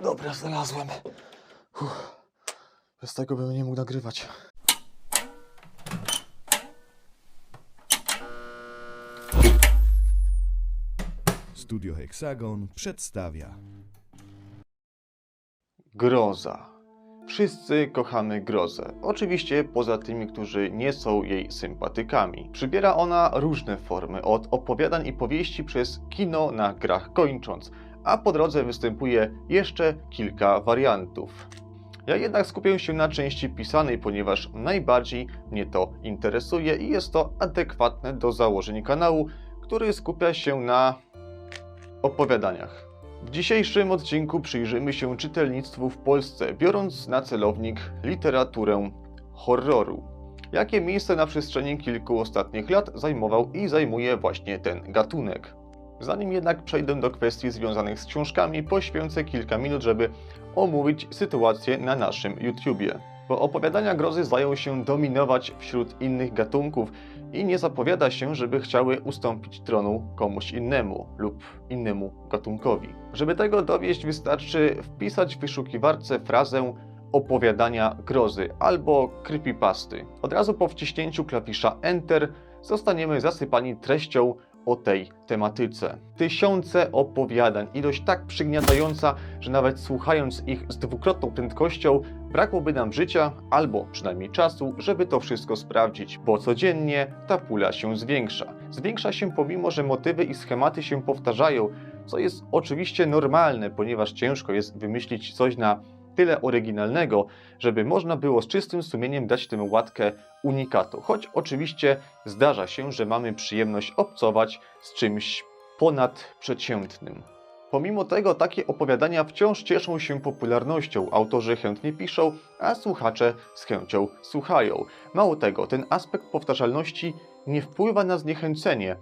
Dobra, znalazłem. Uff. Bez tego bym nie mógł nagrywać. Studio Hexagon przedstawia Groza. Wszyscy kochamy grozę. Oczywiście poza tymi, którzy nie są jej sympatykami. Przybiera ona różne formy, od opowiadań i powieści przez kino na grach kończąc, a po drodze występuje jeszcze kilka wariantów. Ja jednak skupię się na części pisanej, ponieważ najbardziej mnie to interesuje i jest to adekwatne do założeń kanału, który skupia się na opowiadaniach. W dzisiejszym odcinku przyjrzymy się czytelnictwu w Polsce, biorąc na celownik literaturę horroru. Jakie miejsce na przestrzeni kilku ostatnich lat zajmował i zajmuje właśnie ten gatunek? Zanim jednak przejdę do kwestii związanych z książkami, poświęcę kilka minut, żeby omówić sytuację na naszym YouTubie. Bo opowiadania grozy zdają się dominować wśród innych gatunków i nie zapowiada się, żeby chciały ustąpić tronu komuś innemu lub innemu gatunkowi. Żeby tego dowieść, wystarczy wpisać w wyszukiwarce frazę opowiadania grozy albo creepypasty. Od razu po wciśnięciu klawisza Enter zostaniemy zasypani treścią o tej tematyce. Tysiące opowiadań, ilość tak przygniatająca, że nawet słuchając ich z dwukrotną prędkością, brakłoby nam życia albo przynajmniej czasu, żeby to wszystko sprawdzić, bo codziennie ta pula się zwiększa. Zwiększa się pomimo, że motywy i schematy się powtarzają, co jest oczywiście normalne, ponieważ ciężko jest wymyślić coś na tyle oryginalnego, żeby można było z czystym sumieniem dać tę łatkę unikatu. Choć oczywiście zdarza się, że mamy przyjemność obcować z czymś ponadprzeciętnym. Pomimo tego takie opowiadania wciąż cieszą się popularnością, autorzy chętnie piszą, a słuchacze z chęcią słuchają. Mało tego, ten aspekt powtarzalności nie wpływa na zniechęcenie,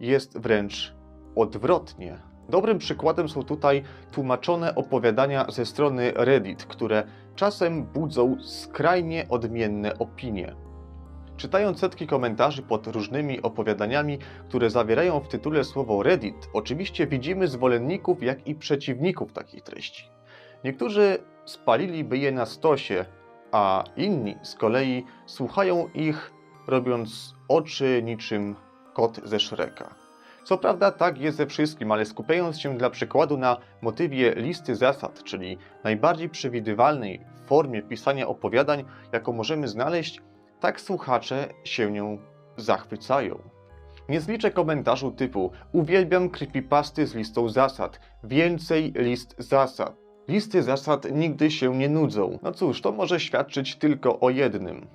jest wręcz odwrotnie. Dobrym przykładem są tutaj tłumaczone opowiadania ze strony Reddit, które czasem budzą skrajnie odmienne opinie. Czytając setki komentarzy pod różnymi opowiadaniami, które zawierają w tytule słowo Reddit, oczywiście widzimy zwolenników, jak i przeciwników takich treści. Niektórzy spaliliby je na stosie, a inni z kolei słuchają ich, robiąc oczy niczym kot ze Shreka. Co prawda tak jest ze wszystkim, ale skupiając się dla przykładu na motywie listy zasad, czyli najbardziej przewidywalnej formie pisania opowiadań, jaką możemy znaleźć, tak słuchacze się nią zachwycają. Nie zliczę komentarzu typu uwielbiam creepypasty z listą zasad, więcej list zasad. Listy zasad nigdy się nie nudzą. No cóż, to może świadczyć tylko o jednym.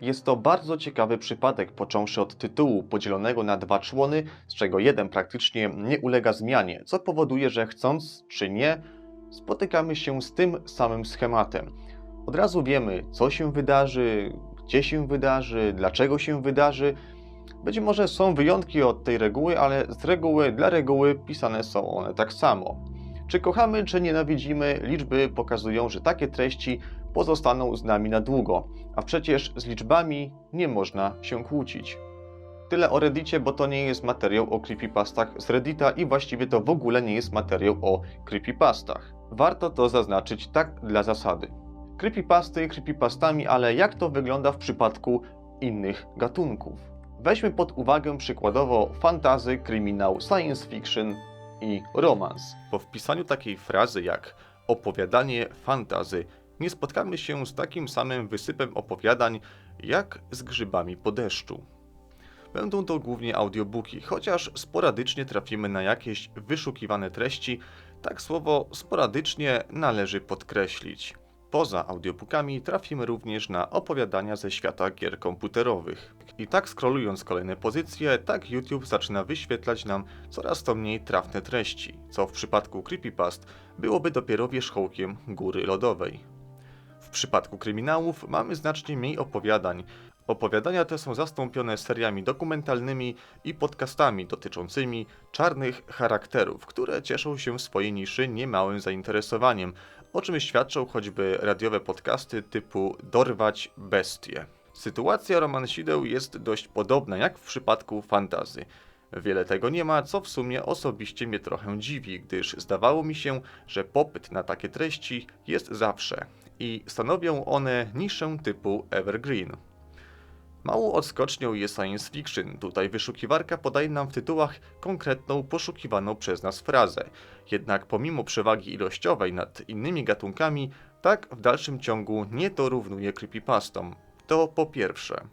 Jest to bardzo ciekawy przypadek, począwszy od tytułu podzielonego na dwa człony, z czego jeden praktycznie nie ulega zmianie, co powoduje, że chcąc czy nie, spotykamy się z tym samym schematem. Od razu wiemy, co się wydarzy, gdzie się wydarzy, dlaczego się wydarzy. Być może są wyjątki od tej reguły, ale z reguły dla reguły pisane są one tak samo. Czy kochamy, czy nienawidzimy, liczby pokazują, że takie treści pozostaną z nami na długo, a przecież z liczbami nie można się kłócić. Tyle o Reddicie, bo to nie jest materiał o creepypastach z Reddita i właściwie to w ogóle nie jest materiał o creepypastach. Warto to zaznaczyć tak dla zasady. Creepypasty creepypastami, ale jak to wygląda w przypadku innych gatunków? Weźmy pod uwagę przykładowo fantazy, kryminał, science fiction i romans. Po wpisaniu takiej frazy jak opowiadanie fantazy nie spotkamy się z takim samym wysypem opowiadań jak z grzybami po deszczu. Będą to głównie audiobooki, chociaż sporadycznie trafimy na jakieś wyszukiwane treści, tak słowo sporadycznie należy podkreślić. Poza audiobookami trafimy również na opowiadania ze świata gier komputerowych. I tak scrollując kolejne pozycje, tak YouTube zaczyna wyświetlać nam coraz to mniej trafne treści, co w przypadku creepypast byłoby dopiero wierzchołkiem góry lodowej. W przypadku kryminałów mamy znacznie mniej opowiadań. Opowiadania te są zastąpione seriami dokumentalnymi i podcastami dotyczącymi czarnych charakterów, które cieszą się w swojej niszy niemałym zainteresowaniem, o czym świadczą choćby radiowe podcasty typu Dorwać Bestie. Sytuacja romansideł jest dość podobna jak w przypadku fantazy. Wiele tego nie ma, co w sumie osobiście mnie trochę dziwi, gdyż zdawało mi się, że popyt na takie treści jest zawsze i stanowią one niszę typu evergreen. Małą odskocznią jest science fiction. Tutaj wyszukiwarka podaje nam w tytułach konkretną, poszukiwaną przez nas frazę. Jednak pomimo przewagi ilościowej nad innymi gatunkami, tak w dalszym ciągu nie to równuje creepypastom. To po pierwsze.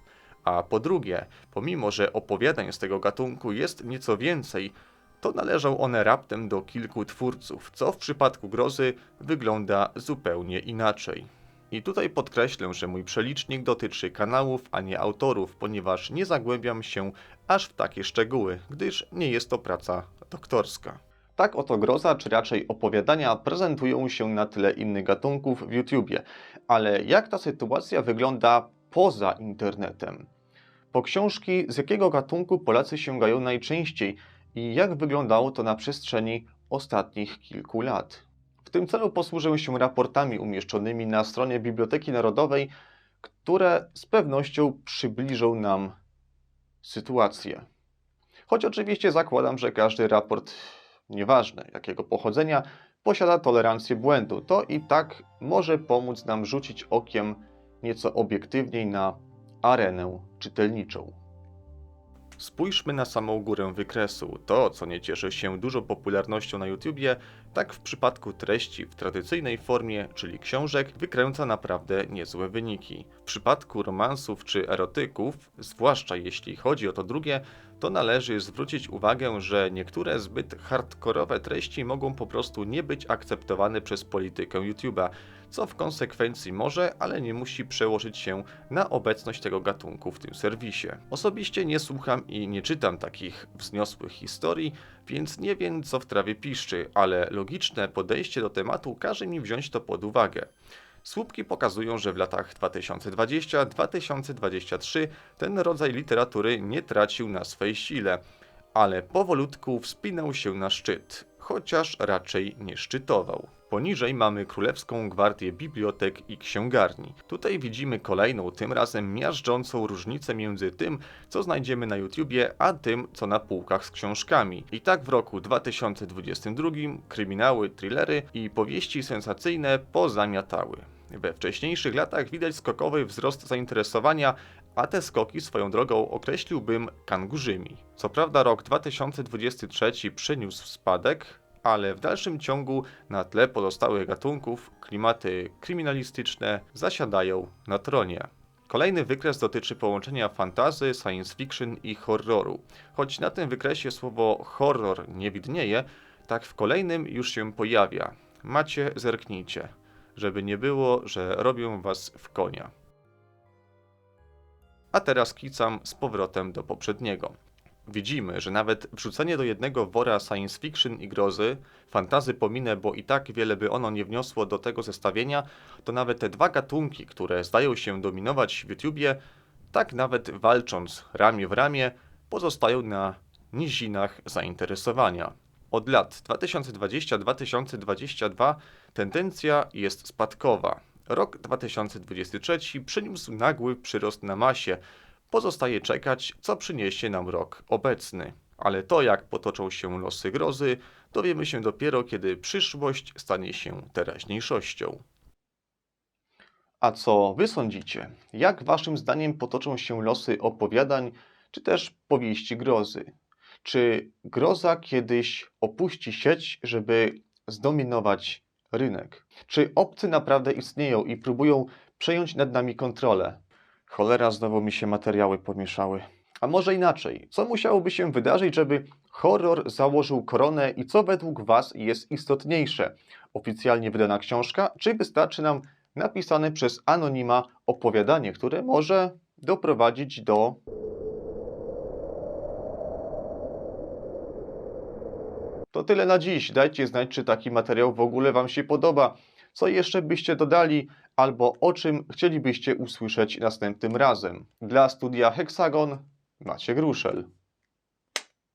A po drugie, pomimo że opowiadań z tego gatunku jest nieco więcej, to należą one raptem do kilku twórców, co w przypadku grozy wygląda zupełnie inaczej. I tutaj podkreślę, że mój przelicznik dotyczy kanałów, a nie autorów, ponieważ nie zagłębiam się aż w takie szczegóły, gdyż nie jest to praca doktorska. Tak oto groza, czy raczej opowiadania prezentują się na tyle innych gatunków w YouTubie. Ale jak ta sytuacja wygląda poza internetem? Po książki, z jakiego gatunku Polacy sięgają najczęściej i jak wyglądało to na przestrzeni ostatnich kilku lat? W tym celu posłużę się raportami umieszczonymi na stronie Biblioteki Narodowej, które z pewnością przybliżą nam sytuację. Choć oczywiście zakładam, że każdy raport, nieważne jakiego pochodzenia, posiada tolerancję błędu, to i tak może pomóc nam rzucić okiem nieco obiektywniej na arenę czytelniczą. Spójrzmy na samą górę wykresu. To, co nie cieszy się dużą popularnością na YouTubie, tak w przypadku treści w tradycyjnej formie, czyli książek, wykręca naprawdę niezłe wyniki. W przypadku romansów czy erotyków, zwłaszcza jeśli chodzi o to drugie, to należy zwrócić uwagę, że niektóre zbyt hardkorowe treści mogą po prostu nie być akceptowane przez politykę YouTube'a, co w konsekwencji może, ale nie musi przełożyć się na obecność tego gatunku w tym serwisie. Osobiście nie słucham i nie czytam takich wzniosłych historii, więc nie wiem co w trawie piszczy, ale logiczne podejście do tematu każe mi wziąć to pod uwagę. Słupki pokazują, że w latach 2020-2023 ten rodzaj literatury nie tracił na swej sile, ale powolutku wspinał się na szczyt, chociaż raczej nie szczytował. Poniżej mamy Królewską Gwardię Bibliotek i Księgarni. Tutaj widzimy kolejną, tym razem miażdżącą różnicę między tym, co znajdziemy na YouTubie, a tym, co na półkach z książkami. I tak w roku 2022 kryminały, thrillery i powieści sensacyjne pozamiatały. We wcześniejszych latach widać skokowy wzrost zainteresowania, a te skoki swoją drogą określiłbym kangurzymi. Co prawda rok 2023 przyniósł spadek, ale w dalszym ciągu na tle pozostałych gatunków klimaty kryminalistyczne zasiadają na tronie. Kolejny wykres dotyczy połączenia fantazy, science fiction i horroru. Choć na tym wykresie słowo horror nie widnieje, tak w kolejnym już się pojawia. Macie, zerknijcie, żeby nie było, że robią was w konia. A teraz kicam z powrotem do poprzedniego. Widzimy, że nawet wrzucenie do jednego wora science fiction i grozy, fantazy pominę, bo i tak wiele by ono nie wniosło do tego zestawienia, to nawet te dwa gatunki, które zdają się dominować w YouTubie, tak nawet walcząc ramię w ramię, pozostają na nizinach zainteresowania. Od lat 2020-2022 tendencja jest spadkowa. Rok 2023 przyniósł nagły przyrost na masie, Pozostaje czekać, co przyniesie nam rok obecny. Ale to, jak potoczą się losy grozy, dowiemy się dopiero, kiedy przyszłość stanie się teraźniejszością. A co wy sądzicie? Jak waszym zdaniem potoczą się losy opowiadań, czy też powieści grozy? Czy groza kiedyś opuści sieć, żeby zdominować rynek? Czy obcy naprawdę istnieją i próbują przejąć nad nami kontrolę? Cholera, znowu mi się materiały pomieszały. A może inaczej, co musiałoby się wydarzyć, żeby horror założył koronę i co według Was jest istotniejsze? Oficjalnie wydana książka, czy wystarczy nam napisane przez anonima opowiadanie, które może doprowadzić do To tyle na dziś. Dajcie znać, czy taki materiał w ogóle Wam się podoba. Co jeszcze byście dodali, albo o czym chcielibyście usłyszeć następnym razem. Dla studia Hexagon Maciek Ruszel.